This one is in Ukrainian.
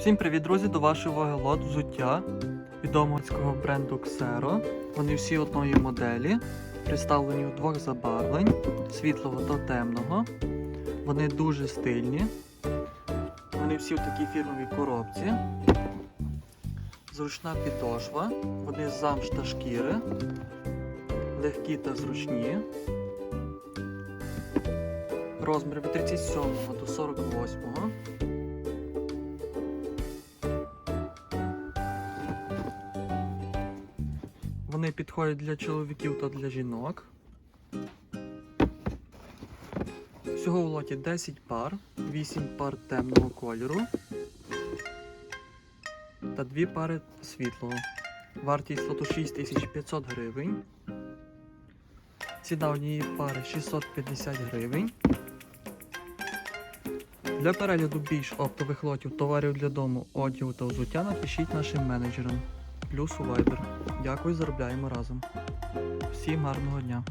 Всім привіт, друзі! До вашої уваги лот взуття відомого бренду Xero. Вони всі одної моделі, представлені у двох забарвлень світлого та темного. Вони дуже стильні. Вони всі в такій фірмовій коробці. Зручна підошва, вони з замш та шкіри, легкі та зручні. Розмір від 37 до 48. Вони підходять для чоловіків та для жінок. Всього в лоті 10 пар, 8 пар темного кольору та 2 пари світлого. Вартість лоту 6500 гривень. Ціна однієї пари 650 гривень. Для перегляду більш оптових лотів товарів для дому, одягу та взуття напишіть нашим менеджерам. Плюс у Viber. Дякую, заробляємо разом. Всім гарного дня!